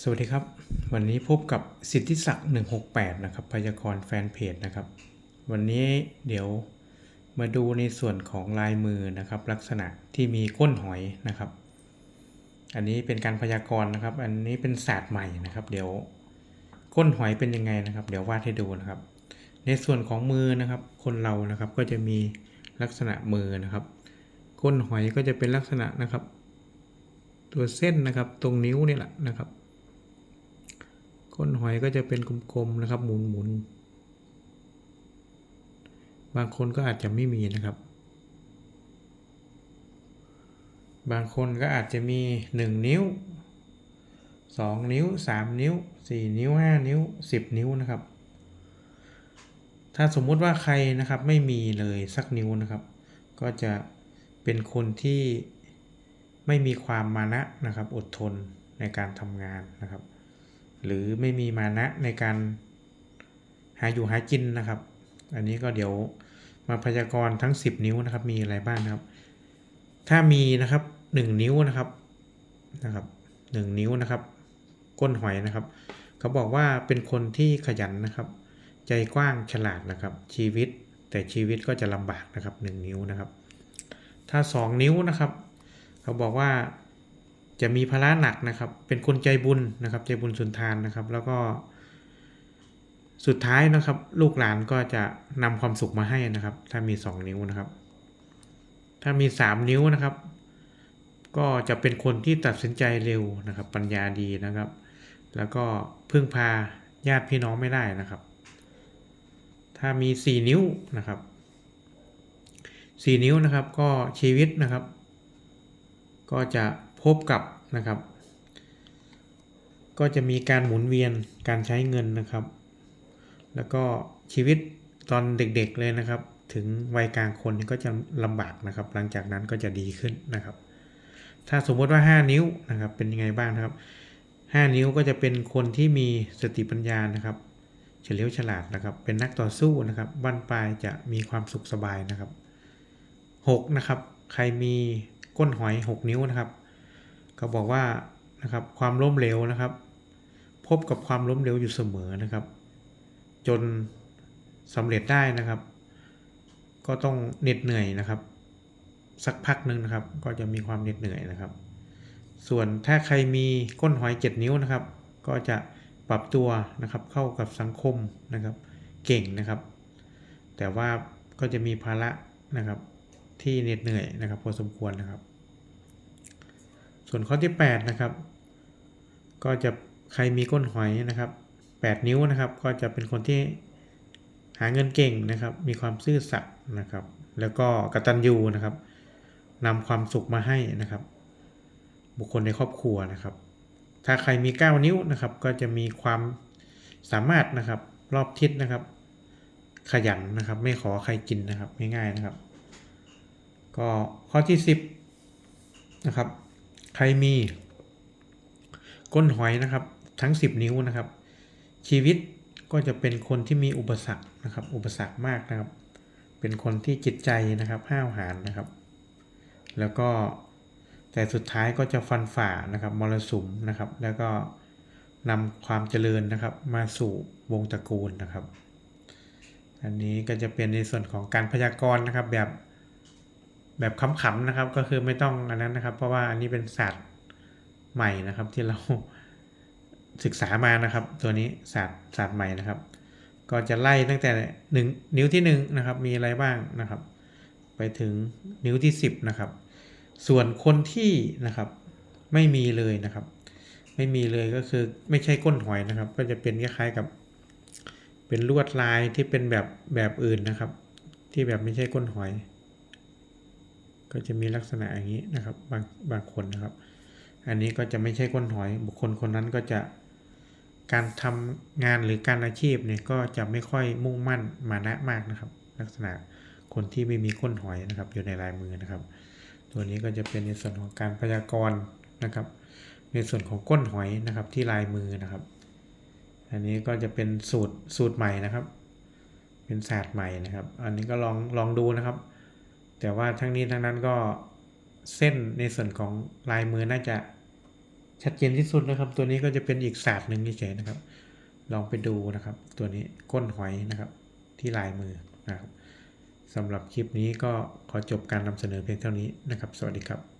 สวัสดีครับ วันนี้พบกับสิทธิศักดิ์168 นะครับพยากรณ์แฟนเพจนะครับ วันนี้เดี๋ยวมาดูในส่วนของลายมือนะครับ ลักษณะที่มีก้นหอยนะครับ อันนี้เป็นการพยากรณ์นะครับ อันนี้เป็นศาสตร์ใหม่นะครับ เดี๋ยวก้นหอยเป็นยังไงนะครับ เดี๋ยววาดให้ดูนะครับ ในส่วนของมือนะครับ คนเรานะครับก็จะมีลักษณะมือนะครับ ก้นหอยก็จะเป็นลักษณะนะครับ ตัวเส้นนะครับ ตรงนิ้วนี่แหละนะครับ ก้นหอยก็จะเป็นกลมๆนะครับ หมุนๆ บางคนก็อาจจะไม่มีนะครับ บางคนก็อาจจะมี 1 นิ้ว 2 นิ้ว 3 นิ้ว 4 นิ้ว 5 นิ้ว 10 นิ้วนะครับ ถ้าสมมุติว่าใครนะครับไม่มีเลยสักนิ้วนะครับ ก็จะเป็นคนที่ไม่มีความมานะนะครับ อดทนในการทำงานนะครับ หรือไม่มีมานะในการหาอยู่หากินนะครับ อันนี้ก็เดี๋ยวมาพยากรณ์ทั้ง 10 นิ้วนะครับ มีอะไรบ้างนะครับ ถ้ามีนะครับ 1 นิ้วนะครับนะครับ1นิ้วนะครับ ก้นหอยนะครับ เขาบอกว่าเป็นคนที่ขยันนะครับ ใจกว้างฉลาดนะครับ ชีวิตแต่ชีวิตก็จะลำบากนะครับ 1 นิ้วนะครับ ถ้า 2 นิ้วนะครับ เขาบอกว่า จะมีภาระหนักนะครับ เป็นคนใจบุญนะครับ ใจบุญสุนทานนะครับ แล้วก็ สุดท้ายนะครับ ลูกหลานก็จะนำความสุขมาให้นะครับ ถ้ามี 2 นิ้วนะครับ ถ้ามี 3 นิ้วนะครับ ก็จะเป็นคนที่ตัดสินใจเร็วนะครับ ปัญญาดีนะครับ แล้วก็พึ่งพาญาติพี่น้องไม่ได้นะครับ ถ้ามี 4 นิ้วนะครับ 4 นิ้วนะครับ ก็ชีวิตนะครับ ก็จะ พบกับนะครับ ก็จะมีการหมุนเวียนการใช้เงินนะครับ แล้วก็ชีวิตตอนเด็กๆเลยนะครับ ถึงวัยกลางคนก็จะลำบากนะครับ หลังจากนั้นก็จะดีขึ้นนะครับ ถ้าสมมติว่า 5 นิ้วนะครับ เป็นยังไงบ้างนะครับ 5 นิ้วก็จะเป็นคนที่มีสติปัญญานะครับเฉลียวฉลาดนะครับ เป็นนักต่อสู้นะครับบั้นปลายจะมีความสุขสบายนะครับ 6 นะครับ ใครมีก้นหอย 6 นิ้วนะครับ เขาบอกว่านะครับความล้มเหลวนะครับ พบกับความล้มเหลวอยู่เสมอนะครับ จนสำเร็จได้นะครับ ก็ต้องเหน็ดเหนื่อยนะครับ สักพักหนึ่งนะครับ ก็จะมีความเหน็ดเหนื่อยนะครับ ส่วนถ้าใครมีก้นหอย7นิ้วนะครับ ก็จะปรับตัวนะครับเข้ากับสังคมนะครับ เก่งนะครับ แต่ว่าก็จะมีภาระนะครับที่เหน็ดเหนื่อยนะครับ พอสมควรนะครับ ส่วนข้อที่ 8 นะครับ ก็จะใครมีก้นหอยนะครับ 8 นิ้วนะครับ ก็จะเป็นคนที่หาเงินเก่งนะครับ มีความซื่อสัตย์นะครับ แล้วก็กตัญญูนะครับนำความสุขมาให้นะครับ บุคคลในครอบครัวนะครับ ถ้าใครมี 9 นิ้วนะครับ ก็จะมีความสามารถนะครับ รอบทิศนะครับ ขยันนะครับ ไม่ขอใครกินนะครับง่ายๆนะครับ ก็ข้อที่ 10นะครับ ใครมี ก้นหอยนะครับ ทั้ง 10 นิ้วนะครับ ชีวิตก็จะเป็นคนที่มีอุปสรรคนะครับ อุปสรรคมากนะครับ เป็นคนที่จิตใจนะครับห้าวหาญนะครับ แล้วก็แต่สุดท้ายก็จะฟันฝ่านะครับมรสุมนะครับ แล้วก็นำความเจริญนะครับ มาสู่วงตระกูลนะครับ อันนี้ก็จะเป็นในส่วนของการพยากรณ์นะครับแบบ แบบขำๆนะครับ ก็คือไม่ต้องอันนั้นนะครับ เพราะว่าอันนี้เป็นศาสตร์ใหม่นะครับ ที่เราศึกษามานะครับ ตัวนี้ศาสตร์ศาสตร์ใหม่นะครับ ก็จะไล่ตั้งแต่หนึ่งนิ้วที่1นงนะครับ มีอะไรบ้างนะครับ ไปถึงนิ้วที่ 10นะครับ ส่วนคนที่นะครับ ไม่มีเลยนะครับ ไม่มีเลยก็คือไม่ใช่ก้นหอยนะครับ ก็จะเป็นคล้ายๆกับ เป็นลวดลายที่เป็นแบบแบบอื่นนะครับ ที่แบบไม่ใช่ก้นหอย ก็จะมีลักษณะอย่างนี้นะครับบางบางคนนะครับ อันนี้ก็จะไม่ใช่ก้นหอย บุคคลคนนั้นก็จะการทำงานหรือการอาชีพเนี่ยก็จะไม่ค่อยมุ่งมั่นมานะมากนะครับ ลักษณะคนที่ไม่มีก้นหอยนะครับ อยู่ในลายมือนะครับ ตัวนี้ก็จะเป็นในส่วนของการพยากรณ์นะครับ ในส่วนของก้นหอยนะครับที่ลายมือนะครับ อันนี้ก็จะเป็นสูตรสูตรใหม่นะครับ เป็นศาสตร์ใหม่นะครับ อันนี้ก็ลองลองดูนะครับ แต่ว่าทั้งนี้ทั้งนั้นก็เส้นในส่วนของลายมือน่าจะชัดเจนที่สุดนะครับ ตัวนี้ก็จะเป็นอีกศาสตร์หนึ่งเฉยๆนะครับ ลองไปดูนะครับ ตัวนี้ก้นหอยนะครับ ที่ลายมือนะครับสำหรับคลิปนี้ก็ขอจบการนำเสนอเพียงเท่านี้นะครับ สวัสดีครับ